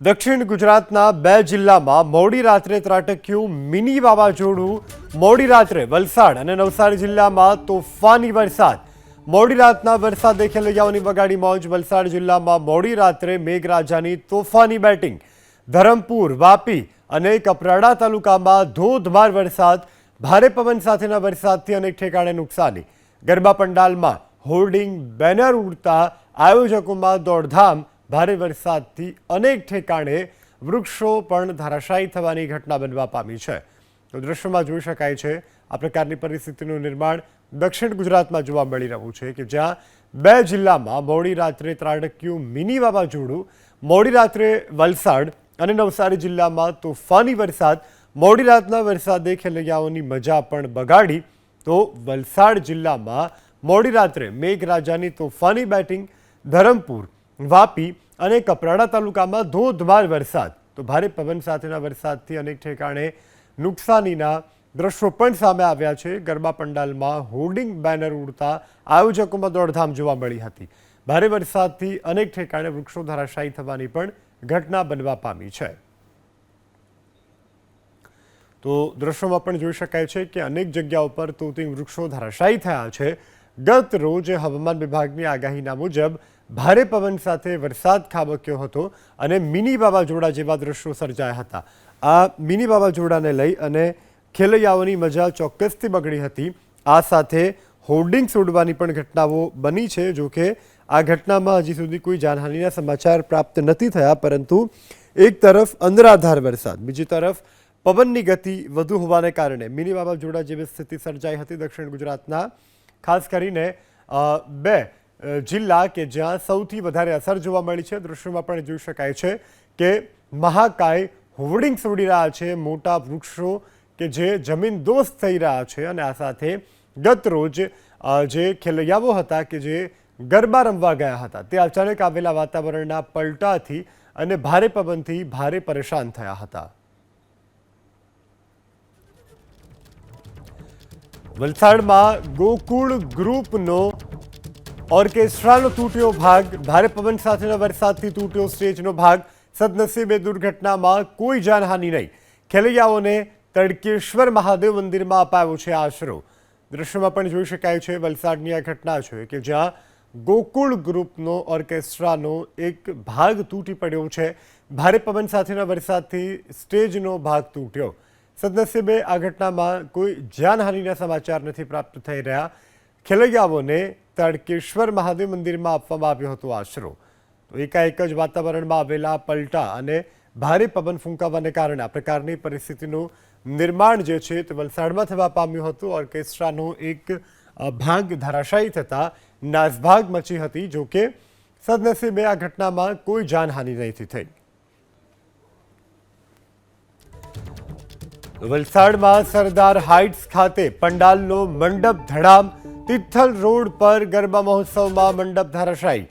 દક્ષિણ ગુજરાતના બે જિલ્લામાં મોડી રાત્રે ત્રાટક્યું મિની વાવાઝોડું. મોડી રાત્રે વલસાડ અને નવસારી જિલ્લામાં તોફાની વરસાદ. મોડી રાતના વરસાદે ખેલૈયાઓની વગાડી મોજ. વલસાડ જિલ્લામાં મોડી રાત્રે મેઘરાજાની તોફાની બેટિંગ. ધરમપુર, વાપી અને કપરાડા તાલુકામાં ધોધમાર વરસાદ. ભારે પવન સાથેના વરસાદથી અનેક ઠેકાણે નુકસાની. ગરબા પંડાલમાં હોર્ડિંગ બેનર ઉડતા આયોજકોમાં દોડધામ ભારે વરસાદથી અનેક ઠેકાણે વૃક્ષો પણ ધરાશાયી થવાની ઘટના બનવા પામી છે. તો દ્રશ્યમાં જોઈ શકાય છે, આ પ્રકારની પરિસ્થિતિનું નિર્માણ દક્ષિણ ગુજરાતમાં જોવા મળી રહ્યું છે કે જ્યાં બે જિલ્લામાં મોડી રાત્રે ત્રાડક્યું મિની વાવાઝોડું, મોડી રાત્રે વલસાડ અને નવસારી જિલ્લામાં તોફાની વરસાદ, મોડી રાતના વરસાદે ખેલૈયાઓની મજા પણ બગાડી. તો વલસાડ જિલ્લામાં મોડી રાત્રે મેઘરાજાની તોફાની બેટિંગ ધરમપુર વાપી અને કપરાડા તાલુકામાં ધોધમાર વરસાદ. તો ભારે પવન સાથેના વરસાદથી અનેક ઠેકાણે નુકસાનીના દ્રશ્યો પણ સામે આવ્યા છે. ગરબા પંડાલમાં હોર્ડિંગ બેનર ઉડતા આયોજકોમાં દોડધામ જોવા મળી હતી. ભારે વરસાદથી અનેક ઠેકાણે વૃક્ષો ધરાશાયી થવાની પણ ઘટના બનવા પામી છે. તો દ્રશ્યોમાં પણ જોઈ શકાય છે કે અનેક જગ્યા ઉપર તૂતિંગ વૃક્ષો ધરાશાયી થયા છે. ગત રોજ હવામાન વિભાગની આગાહીના મુજબ ભારે પવન સાથે વરસાદ ખાબક્યો હતો અને મિની વાવાઝોડા જેવા દ્રશ્યો સર્જાયા હતા. આ મિની વાવાઝોડાને લઈ અને ખેલૈયાઓની મજા ચોક્કસથી બગડી હતી. આ સાથે હોર્ડિંગ્સ ઉડવાની પણ ઘટનાઓ બની છે, જો કે આ ઘટનામાં હજી સુધી કોઈ જાનહાનિના સમાચાર પ્રાપ્ત નથી થયા, પરંતુ એક તરફ અંદરાધાર વરસાદ, બીજી તરફ પવનની ગતિ વધુ હોવાને કારણે મિની વાવાઝોડા જેવી સ્થિતિ સર્જાઈ હતી દક્ષિણ ગુજરાતના, ખાસ કરીને બે જિલ્લા કે જ્યાં સૌથી વધારે અસર જોવા મળી છે દૃશ્યોમાં પણ જોઈ શકાય છે કે મહાકાય હોર્ડિંગ્સ ઉડી રહ્યા છે, મોટા વૃક્ષો કે જે જમીન દોસ્ત થઈ રહ્યા છે અને આ સાથે ગત રોજ જે ખેલૈયાઓ હતા કે જે ગરબા રમવા ગયા હતા, તે અચાનક આવેલા વાતાવરણના પલટાથી અને ભારે પવનથી ભારે પરેશાન થયા હતા. વલસાડમાં ગોકુળ ગ્રુપનો ઓર્કેસ્ટ્રાનો તૂટ્યો ભાગ ભારે પવન સાથેના વરસાદથી તૂટ્યો સ્ટેજનો ભાગ સદનસીબે દુર્ઘટનામાં કોઈ જાનહાનિ નહીં ખેલૈયાઓને તડકેશ્વર મહાદેવ મંદિરમાં અપાયો છે આશરો દ્રશ્યમાં પણ જોઈ શકાય છે વલસાડની આ ઘટના છે કે જ્યાં ગોકુળ ગ્રુપનો ઓર્કેસ્ટ્રાનો એક ભાગ તૂટી પડ્યો છે. ભારે પવન સાથેના વરસાદથી સ્ટેજનો ભાગ તૂટ્યો. સદનસીબે આ ઘટનામાં કોઈ જાનહાનિના સમાચાર નથી પ્રાપ્ત થઈ રહ્યા. ખેલૈયાઓને તડકેશ્વર મહાદેવ મંદિરમાં આપવામાં આવ્યો હતો આશરો. તો એકાએક જ વાતાવરણમાં આવેલા પલટા અને ભારે પવન ફૂંકાવાને કારણે આ પ્રકારની પરિસ્થિતિનું નિર્માણ જે છે તે વલસાડમાં થવા પામ્યું હતું. ઓર્કેસ્ટ્રાનો એક ભાગ ધરાશાયી થતાં નાસભાગ મચી હતી, જોકે સદનસીબે આ ઘટનામાં કોઈ જાનહાનિ નથી થઈ. વલસાડમાં સરદાર હાઇટ્સ ખાતે પંડાલનો મંડપ ધડામ તિથલ રોડ પર ગરબા મહોત્સવમાં મંડપ ધરાશાયી.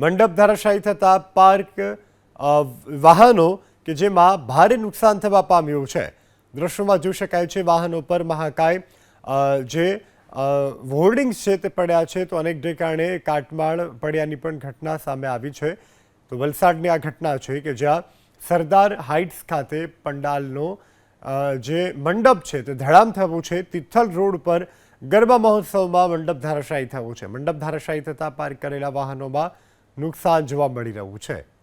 મંડપ ધરાશાયી થતાં પાર્ક વાહનો કે જેમાં ભારે નુકસાન થવા પામ્યું છે. દ્રશ્યોમાં જોઈ શકાય છે વાહનો પર મહાકાય જે હોર્ડિંગ્સ છે તે પડ્યા છે તો અનેક ઠેકાણે કાટમાળ પડ્યાની પણ ઘટના સામે આવી છે. તો વલસાડની આ ઘટના છે કે જ્યાં સરદાર હાઇટ્સ ખાતે પંડાલનો જે મંડપ છે તે ધડામ થવું છે, તિથલ રોડ પર ગરબા મહોત્સવમાં મંડપ ધારાશાયી થવું છે. મંડપ ધારાશાયી થતાં પાર્ક કરેલા વાહનોમાં નુકસાન જોવા મળી રહ્યું છે.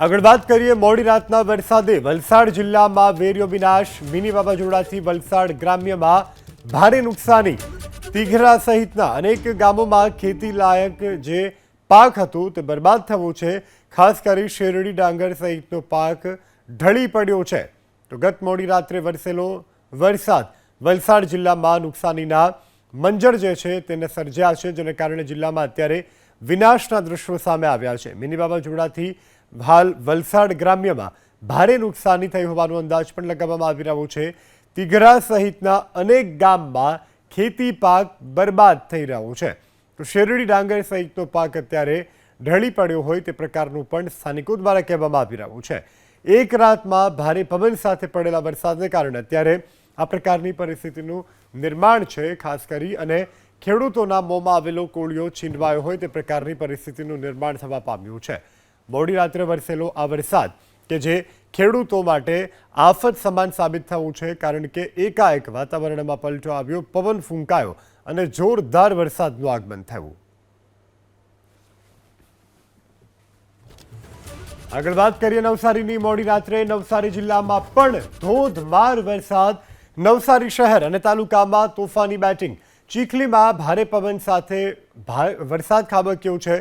આગળ વાત કરીએ મોડી રાતના વરસાદે. વલસાડ જિલ્લામાં વેર્યો વિનાશ. મિની વાવાઝોડાથી વલસાડ ગ્રામ્યમાં ભારે નુકસાની. તીઘરા સહિતના અનેક ગામોમાં ખેતી લાયક જે પાક હતું તે બરબાદ થવું છે, ખાસ કરી શેરડી ડાંગર સહિતનો પાક ઢળી પડ્યો છે. તો ગત મોડી રાત્રે વરસેલો વરસાદ, વલસાડ જિલ્લામાં નુકસાનીના મંજર જે છે તેને સર્જ્યા છે, જેને કારણે જિલ્લામાં અત્યારે વિનાશના દ્રશ્યો સામે આવ્યા છે. મિની વાવાઝોડાથી હાલ વલસાડ ગ્રામ્યમાં ભારે નુકસાની થઈ હોવાનો અંદાજ પણ લગાવવામાં આવી રહ્યો છે. તિઘરા સહિતના અનેક ગામમાં ખેતી પાક બરબાદ થઈ રહ્યો છે. તો શેરડી ડાંગર સહિતનો પાક અત્યારે ઢળી પડ્યો હોય તે પ્રકારનું પણ સ્થાનિકો દ્વારા કહેવામાં આવી રહ્યું છે. એક રાતમાં ભારે પવન સાથે પડેલા વરસાદને કારણે અત્યારે આ પ્રકારની પરિસ્થિતિનું નિર્માણ છે, ખાસ કરી અને ખેડૂતોના મોંમાં આવેલો કોળિયો છીનવાયો હોય તે પ્રકારની પરિસ્થિતિનું નિર્માણ થવા પામ્યું છે. મોડી રાત્રે વરસેલો આ વરસાદ કે જે ખેડૂતો માટે આફત સમાન સાબિત થયું છે, કારણ કે એકાએક વાતાવરણમાં પલટો આવ્યો, પવન ફૂંકાયો અને જોરદાર વરસાદનું આગમન થયું. આગળ વાત કરીએ નવસારીની. મોડી રાત્રે નવસારી જિલ્લામાં પણ ધોધમાર વરસાદ. નવસારી શહેર અને તાલુકામાં તોફાની બેટિંગ. ચીખલીમાં ભારે પવન સાથે વરસાદ ખાબક્યો છે.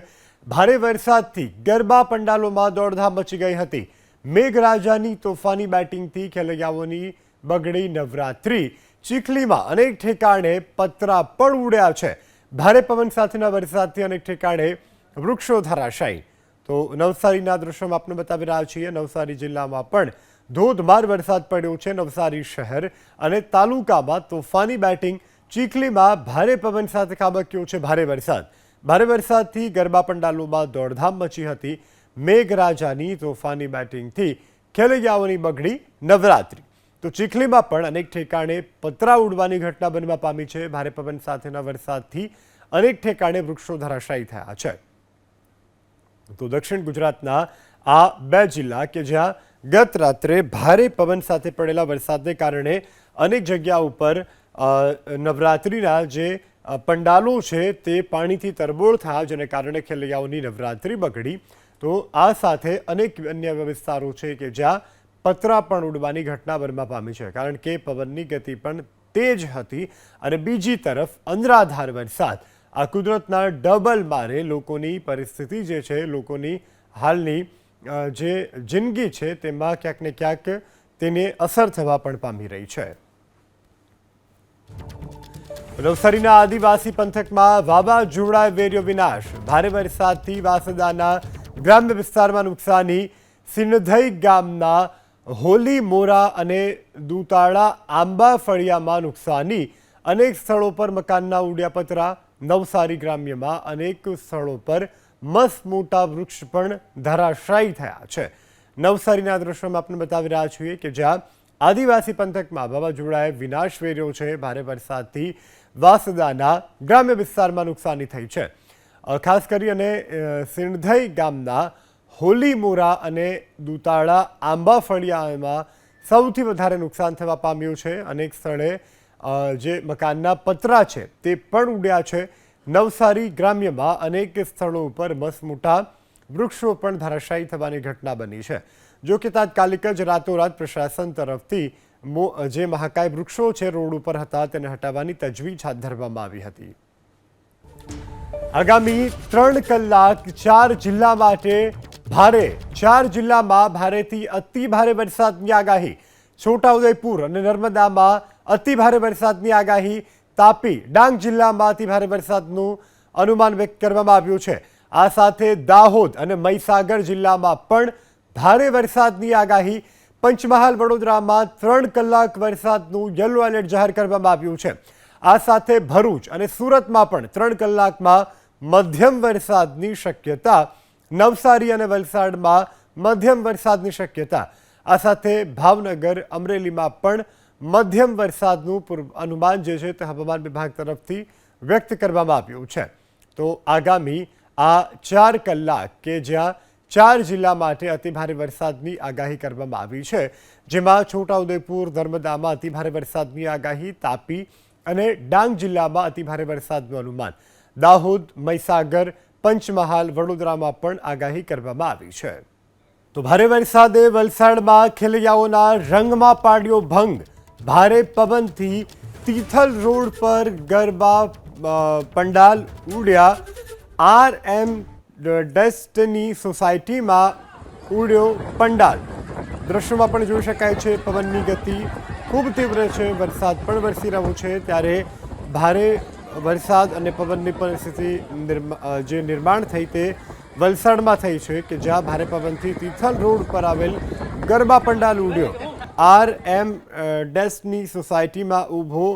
ભારે વરસાદથી ગરબા પંડાલોમાં દોડધામ મચી ગઈ હતી. મેઘરાજાની તોફાની બેટિંગથી ખેલૈયાઓની બગડી નવરાત્રી. ચીખલીમાં અનેક ઠેકાણે પતરા પણ ઉડ્યા છે. ભારે પવન સાથેના વરસાદથી અનેક ઠેકાણે વૃક્ષો ધરાશાયી. તો નવસારીના દ્રશ્યોમાં આપણે બતાવી રહ્યા છીએ, નવસારી જિલ્લામાં પણ ધોધમાર વરસાદ પડ્યો છે નવસારી શહેર અને તાલુકામાં તોફાની બેટિંગ ચીખલીમાં ભારે પવન સાથે ખાબક્યો છે ભારે વરસાદ. ભારે વરસાદથી ગરબા પંડાલોમાં દોડધામ મચી હતી. મેઘરાજાની તોફાની બેટિંગથી ખેલૈયાઓની બગડી નવરાત્રી. તો ચીખલીમાં પણ અનેક ઠેકાણે પતરા ઉડવાની ઘટના બનવા પામી છે. ભારે પવન સાથેના વરસાદથી અનેક ઠેકાણે વૃક્ષો ધરાશાયી થયા છે. તો દક્ષિણ ગુજરાતના આ બે જિલ્લા કે જ્યાં ગત રાત્રે ભારે પવન સાથે પડેલા વરસાદને કારણે અનેક જગ્યા ઉપર નવરાત્રિના જે પંડાલો છે તે પાણીથી તરબોળ થયા જેને કારણે ખેલૈયાઓની નવરાત્રિ બગડી. તો આ સાથે અનેક અન્ય વિસ્તારો છે કે જ્યાં પતરા પણ ઉડવાની ઘટના બનવા પામી છે, કારણ કે પવનની ગતિ પણ તેજ હતી અને બીજી તરફ અંધરાધાર વરસાદ. આ કુદરતના ડબલ મારે લોકોની પરિસ્થિતિ જે છે, લોકોની હાલની જે જિંદગી છે, તેમાં ક્યાંક ને ક્યાંક તેને અસર થવા પણ પામી રહી છે. નવસારીના આદિવાસી પંથકમાં વાવાઝોડાએ વેર્યો વિનાશ. ભારે વરસાદથી વાસદાના ગ્રામ્ય વિસ્તારમાં નુકસાની. સિંધઈ ગામના હોલી, મોરા અને દુતાળા આંબા, ફળિયામાં નુકસાની. અનેક સ્થળો પર મકાનના ઉડ્યા પતરા નવસારી ગ્રામ્યમાં અનેક સ્થળો પર મસ્ત મોટા વૃક્ષ પણ ધરાશાયી થયા છે. નવસારીના દ્રશ્યમાં આપણે બતાવી રહ્યા છીએ કે જ્યાં આદિવાસી પંથકમાં વાવાઝોડાએ વિનાશ વેર્યો છે, ભારે વરસાદથી વાસદાના ગ્રામ્ય વિસ્તારમાં નુકસાની થઈ છે. ખાસ કરી અને સિંધઈ સિણધઈ ગામના હોલીમોરા અને દુતાળા આંબા ફળિયામાં સૌથી વધારે નુકસાન થવા પામ્યું છે. અનેક સ્થળે જે મકાનના પતરા છે તે પણ ઉડ્યા છે. નવસારી ગ્રામ્યમાં અનેક સ્થળો ઉપર મસ્ત મોટા વૃક્ષો પણ ધરાશાયી થવાની ઘટના બની છે. જો કે તાત્કાલિક જ રાતોરાત પ્રશાસન તરફથી જે મહાકાય વૃક્ષો છે રોડ ઉપર હતા તેને હટાવવાની તજવીજ હાથ ધરવામાં આવી હતી. આગામી ત્રણ કલાક ચાર જિલ્લા માટે ભારે, ચાર જિલ્લામાં ભારેથી અતિ ભારે વરસાદની આગાહી. છોટાઉદેપુર અને નર્મદામાં અતિ ભારે વરસાદની આગાહી. તાપી, ડાંગ જિલ્લામાં અતિ ભારે વરસાદનું અનુમાન વ્યક્ત કરવામાં આવ્યું છે. આ સાથે દાહોદ અને મહીસાગર જિલ્લામાં પણ ભારે વરસાદની આગાહી. પંચમહાલ, વડોદરામાં ત્રણ કલાક વરસાદનું યલો એલર્ટ જાહેર કરવામાં આવ્યું છે. આ સાથે ભરૂચ અને સુરતમાં પણ ત્રણ કલાકમાં મધ્યમ વરસાદની શક્યતા નવસારી અને વલસાડમાં મધ્યમ વરસાદની શક્યતા. આ સાથે ભાવનગર, અમરેલીમાં પણ મધ્યમ વરસાદનું પૂર્વ અનુમાન જે છે તે હવામાન વિભાગ તરફથી વ્યક્ત કરવામાં આવ્યું છે. તો આગામી આ ચાર કલાક કે જ્યાં ચાર જિલ્લા માટે અતિભારે વરસાદની આગાહી કરવામાં આવી છે, જેમાં છોટાઉદેપુર, નર્મદામાં અતિભારે વરસાદની આગાહી, તાપી અને ડાંગ જિલ્લામાં અતિભારે વરસાદનું અનુમાન. દાહોદ, મહીસાગર પંચમહાલ વડોદરામાં પણ આગાહી કરવામાં આવી છે. તો ભારે વરસાદે વલસાડમાં ખેલૈયાઓના રંગમાં પાડ્યો ભંગ. ભારે પવનથી તિથલ રોડ પર ગરબા પંડાલ ઉડ્યા. આર એમ ડેસ્ટની સોસાયટીમાં ઉડ્યો પંડાલ. દ્રશ્યોમાં પણ જોઈ શકાય છે પવનની ગતિ. ખૂબ તીવ્ર છે, વરસાદ પણ વરસી રહ્યો છે. ત્યારે ભારે વરસાદ અને પવનની પરિસ્થિતિ જે નિર્માણ થઈ તે વલસાડમાં થઈ છે કે જ્યાં ભારે પવનથી તિથલ રોડ પર આવેલ ગરબા પંડાલ ઉડ્યો. આર એમ ડેસ્ટની સોસાયટીમાં ઊભો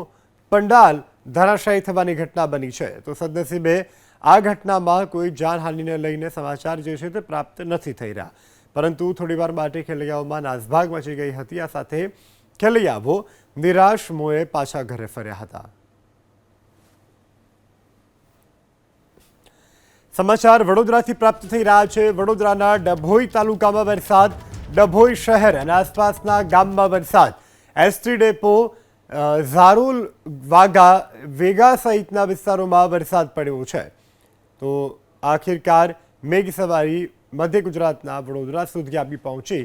પંડાલ ધરાશાયી થવાની ઘટના બની છે. તો સદનસીબે આ ઘટનામાં કોઈ જાનહાનિને લઈને સમાચાર જે છે તે પ્રાપ્ત નથી થઈ રહ્યા. પરંતુ થોડીવાર માટે ખેલૈયાઓમાં નાસભાગ મચી ગઈ હતી. આ સાથે ખેલૈયાઓ નિરાશ મોએ પાછા ઘરે ફર્યા હતા. સમાચાર વડોદરાથી પ્રાપ્ત થઈ રહ્યા છે. વડોદરાના ડભોઈ તાલુકામાં વરસાદ, ડભોઈ શહેર અને આસપાસના ગામમાં વરસાદ. એસટી ડેપો ઝારોલ વાગા વેગા સહિતના વિસ્તારોમાં વરસાદ પડ્યો છે. તો આખિરકાર મેઘ સવારી મધ્ય ગુજરાતના વડોદરા સુધી આવી પહોંચી.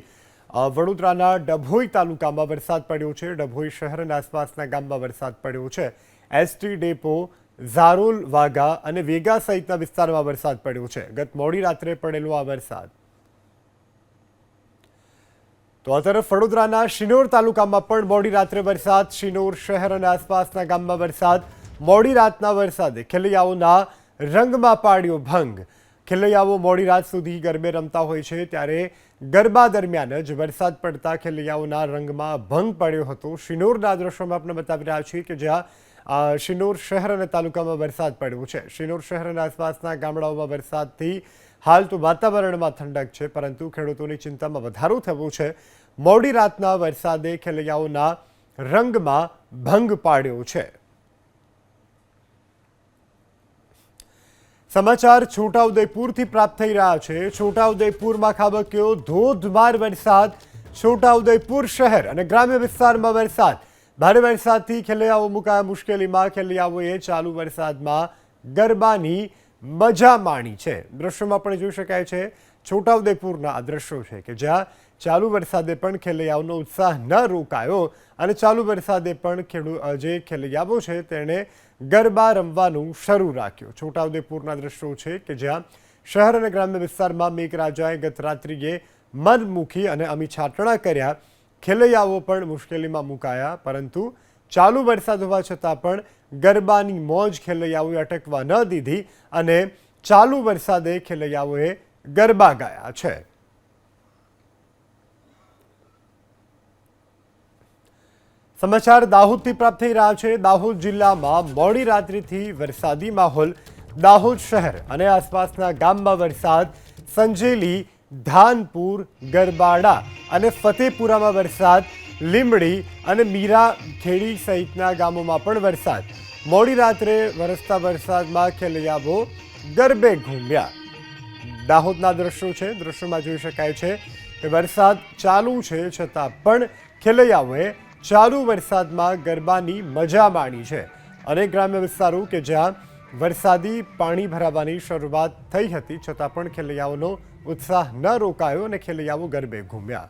વડોદરાના ડભોઈ તાલુકામાં વરસાદ પડ્યો છે. ડભોઈ શહેર અને આસપાસના ગામમાં વરસાદ પડ્યો છે. એસટી ડેપો ઝારોલ, વાઘા અને વેગા સહિતના વિસ્તારમાં વરસાદ પડ્યો છે. ગત મોડી રાત્રે પડેલો આ વરસાદ. તો આ તરફ વડોદરાના શિનોર તાલુકામાં પણ મોડી રાત્રે વરસાદ, શિનોર શહેર અને આસપાસના ગામમાં વરસાદ. મોડી રાતના વરસાદે ખેલૈયાઓના રંગમાં પાડ્યો ભંગ. ખેલૈયાઓ મોડી રાત સુધી ગરબે રમતા હોય છે, ત્યારે ગરબા દરમિયાન જ વરસાદ પડતા ખેલૈયાઓના રંગમાં ભંગ પડ્યો હતો. શિનોરના દ્રશ્યોમાં આપણે બતાવી રહ્યા છીએ કે જ્યાં શિનોર શહેર અને તાલુકામાં વરસાદ પડ્યો છે. શિનોર શહેર અને આસપાસના ગામડાઓમાં વરસાદથી હાલ તો વાતાવરણમાં ઠંડક છે, પરંતુ ખેડૂતોની ચિંતામાં વધારો થયો છે. મોડી રાતના વરસાદે ખેલૈયાઓના રંગમાં ભંગ પાડ્યો છે. સમાચાર છોટાઉદેપુરથી પ્રાપ્ત થઈ રહ્યા છે. છોટાઉદેપુરમાં ખાબક્યો ધોધમાર વરસાદ. છોટાઉદેપુર શહેર અને ગ્રામ્ય વિસ્તારમાં વરસાદ. ભારે વરસાદથી ખેલૈયાઓ મુકાયા મુશ્કેલીમાં, ખેલૈયાઓએ ચાલુ વરસાદમાં ગરબાની મજા માણી છે. દ્રશ્યોમાં પણ જોઈ શકાય છે, છોટાઉદેપુરના આ દ્રશ્યો છે કે જ્યાં ચાલુ વરસાદે પણ ખેલૈયાઓનો ઉત્સાહ ન રોકાયો અને ચાલુ વરસાદે પણ ખેડૂ જે ખેલૈયાઓ છે તેણે ગરબા રમવાનું શરૂ રાખ્યું. છોટાઉદેપુરના દ્રશ્યો છે કે જ્યાં શહેર અને ગ્રામ્ય વિસ્તારમાં મેઘરાજાએ ગત રાત્રિએ મનમુખી અને અમી છાટણા કર્યા ખેલૈયાઓ પણ મુશ્કેલીમાં મુકાયા, પરંતુ ચાલુ વરસાદ હોવા છતાં પણ ગરબાની મોજ ખેલૈયાઓએ અટકવા ન દીધી અને ચાલુ વરસાદે ખેલૈયાઓએ ગરબા ગાયા છે. સમાચાર દાહોદથી પ્રાપ્ત થઈ રહ્યા છે. દાહોદ જિલ્લામાં મોડી રાત્રિથી વરસાદી માહોલ દાહોદ શહેર અને આસપાસના ગામમાં વરસાદ, સંજેલી ધાનપુર, ગરબાડા અને ફતેપુરામાં વરસાદ, લીંબડી અને મીરા ખેડી સહિતના ગામોમાં પણ વરસાદ. મોડી રાત્રે વરસતા વરસાદમાં ખેલૈયાઓ ગરબે ઘૂમ્યા. દાહોદના દ્રશ્યો છે, દ્રશ્યોમાં જોઈ શકાય છે કે વરસાદ ચાલુ છે છતાં પણ ખેલૈયાઓએ ચાલુ વરસાદમાં ગરબાની મજા માણી છે. અનેક ગ્રામ્ય વિસ્તારો કે જ્યાં વરસાદી પાણી ભરાવાની શરૂઆત થઈ હતી છતાં પણ ખેલૈયાઓનો ઉત્સાહ ન રોકાયો અને ખેલૈયાઓ ગરબે ઘૂમ્યા.